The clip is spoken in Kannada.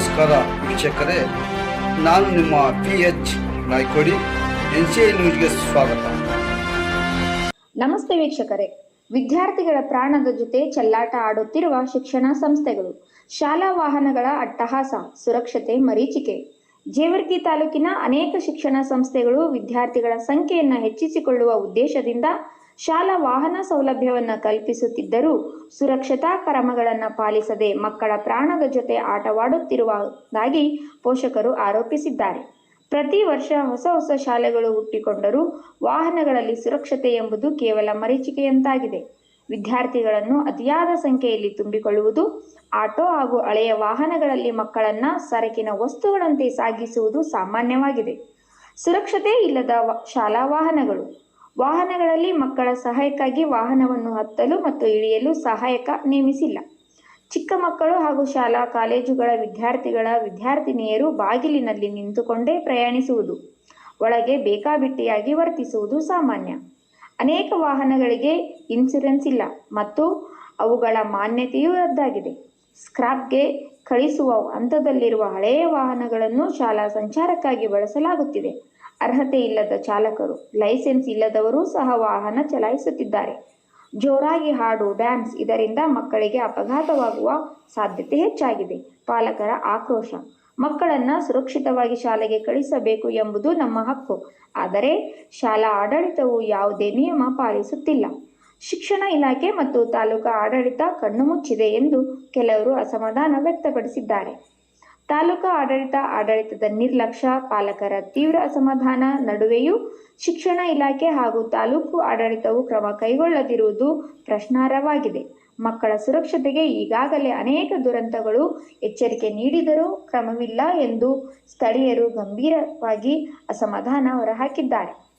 ವೀಕ್ಷಕರೇ. ನಾನು ನಿಮ್ಮ P H Naikodi N C ನ್ಯೂಸ್ಗೆ ಸ್ವಾಗತ. ನಮಸ್ತೆ ವೀಕ್ಷಕರೇ. ವಿದ್ಯಾರ್ಥಿಗಳ ಪ್ರಾಣದ ಜೊತೆ ಚೆಲ್ಲಾಟ ಆಡುತ್ತಿರುವ ಶಿಕ್ಷಣ ಸಂಸ್ಥೆಗಳು. ಶಾಲಾ ವಾಹನಗಳ ಅಟ್ಟಹಾಸ, ಸುರಕ್ಷತೆ ಮರೀಚಿಕೆ. ಜೇವರ್ಗಿ ತಾಲೂಕಿನ ಅನೇಕ ಶಿಕ್ಷಣ ಸಂಸ್ಥೆಗಳು ವಿದ್ಯಾರ್ಥಿಗಳ ಸಂಖ್ಯೆಯನ್ನು ಹೆಚ್ಚಿಸಿಕೊಳ್ಳುವ ಉದ್ದೇಶದಿಂದ ಶಾಲಾ ವಾಹನ ಸೌಲಭ್ಯವನ್ನು ಕಲ್ಪಿಸುತ್ತಿದ್ದರೂ ಸುರಕ್ಷತಾ ಕ್ರಮಗಳನ್ನು ಪಾಲಿಸದೆ ಮಕ್ಕಳ ಪ್ರಾಣದ ಜೊತೆ ಆಟವಾಡುತ್ತಿರುವುದಾಗಿ ಪೋಷಕರು ಆರೋಪಿಸಿದ್ದಾರೆ. ಪ್ರತಿ ವರ್ಷ ಹೊಸ ಹೊಸ ಶಾಲೆಗಳು ಹುಟ್ಟಿಕೊಂಡರೂ ವಾಹನಗಳಲ್ಲಿ ಸುರಕ್ಷತೆ ಎಂಬುದು ಕೇವಲ ಮರೀಚಿಕೆಯಂತಾಗಿದೆ. ವಿದ್ಯಾರ್ಥಿಗಳನ್ನು ಅತಿಯಾದ ಸಂಖ್ಯೆಯಲ್ಲಿ ತುಂಬಿಕೊಳ್ಳುವುದು, ಆಟೋ ಹಾಗೂ ಹಳೆಯ ವಾಹನಗಳಲ್ಲಿ ಮಕ್ಕಳನ್ನ ಸರಕಿನ ವಸ್ತುಗಳಂತೆ ಸಾಗಿಸುವುದು ಸಾಮಾನ್ಯವಾಗಿದೆ. ಸುರಕ್ಷತೆ ಇಲ್ಲದ ಶಾಲಾ ವಾಹನಗಳು ವಾಹನಗಳಲ್ಲಿ ಮಕ್ಕಳ ಸಹಾಯಕ್ಕಾಗಿ ವಾಹನವನ್ನು ಹತ್ತಲು ಮತ್ತು ಇಳಿಯಲು ಸಹಾಯಕ ನೇಮಿಸಿಲ್ಲ. ಚಿಕ್ಕ ಮಕ್ಕಳು ಹಾಗೂ ಶಾಲಾ ಕಾಲೇಜುಗಳ ವಿದ್ಯಾರ್ಥಿಗಳ ವಿದ್ಯಾರ್ಥಿನಿಯರು ಬಾಗಿಲಿನಲ್ಲಿ ನಿಂತುಕೊಂಡೇ ಪ್ರಯಾಣಿಸುವುದು, ಒಳಗೆ ಬೇಕಾಬಿಟ್ಟಿಯಾಗಿ ವರ್ತಿಸುವುದು ಸಾಮಾನ್ಯ. ಅನೇಕ ವಾಹನಗಳಿಗೆ ಇನ್ಸುರೆನ್ಸ್ ಇಲ್ಲ ಮತ್ತು ಅವುಗಳ ಮಾನ್ಯತೆಯೂ ರದ್ದಾಗಿದೆ. ಸ್ಕ್ರಾಪ್ಗೆ ಕಳಿಸುವ ಹಂತದಲ್ಲಿರುವ ಹಳೆಯ ವಾಹನಗಳನ್ನು ಶಾಲಾ ಸಂಚಾರಕ್ಕಾಗಿ ಬಳಸಲಾಗುತ್ತಿದೆ. ಅರ್ಹತೆ ಇಲ್ಲದ ಚಾಲಕರು, ಲೈಸೆನ್ಸ್ ಇಲ್ಲದವರೂ ಸಹ ವಾಹನ ಚಲಾಯಿಸುತ್ತಿದ್ದಾರೆ. ಜೋರಾಗಿ ಹಾಡು, ಡ್ಯಾನ್ಸ್ ಇದರಿಂದ ಮಕ್ಕಳಿಗೆ ಅಪಘಾತವಾಗುವ ಸಾಧ್ಯತೆ ಹೆಚ್ಚಾಗಿದೆ. ಪಾಲಕರ ಆಕ್ರೋಶ. ಮಕ್ಕಳನ್ನ ಸುರಕ್ಷಿತವಾಗಿ ಶಾಲೆಗೆ ಕಳಿಸಬೇಕು ಎಂಬುದು ನಮ್ಮ ಹಕ್ಕು. ಆದರೆ ಶಾಲಾ ಆಡಳಿತವು ಯಾವುದೇ ನಿಯಮ ಪಾಲಿಸುತ್ತಿಲ್ಲ. ಶಿಕ್ಷಣ ಇಲಾಖೆ ಮತ್ತು ತಾಲೂಕಾ ಆಡಳಿತ ಕಣ್ಣು ಮುಚ್ಚಿದೆ ಎಂದು ಕೆಲವರು ಅಸಮಾಧಾನ ವ್ಯಕ್ತಪಡಿಸಿದ್ದಾರೆ. ತಾಲೂಕಾ ಆಡಳಿತ ಆಡಳಿತದ ನಿರ್ಲಕ್ಷ್ಯ, ಪಾಲಕರ ತೀವ್ರ ಅಸಮಾಧಾನ ನಡುವೆಯೂ ಶಿಕ್ಷಣ ಇಲಾಖೆ ಹಾಗೂ ತಾಲೂಕು ಆಡಳಿತವು ಕ್ರಮ ಕೈಗೊಳ್ಳದಿರುವುದು ಪ್ರಶ್ನಾರ್ಹವಾಗಿದೆ. ಮಕ್ಕಳ ಸುರಕ್ಷತೆಗೆ ಈಗಾಗಲೇ ಅನೇಕ ದುರಂತಗಳು ಎಚ್ಚರಿಕೆ ನೀಡಿದರೂ ಕ್ರಮವಿಲ್ಲ ಎಂದು ಸ್ಥಳೀಯರು ಗಂಭೀರವಾಗಿ ಅಸಮಾಧಾನ ಹೊರಹಾಕಿದ್ದಾರೆ.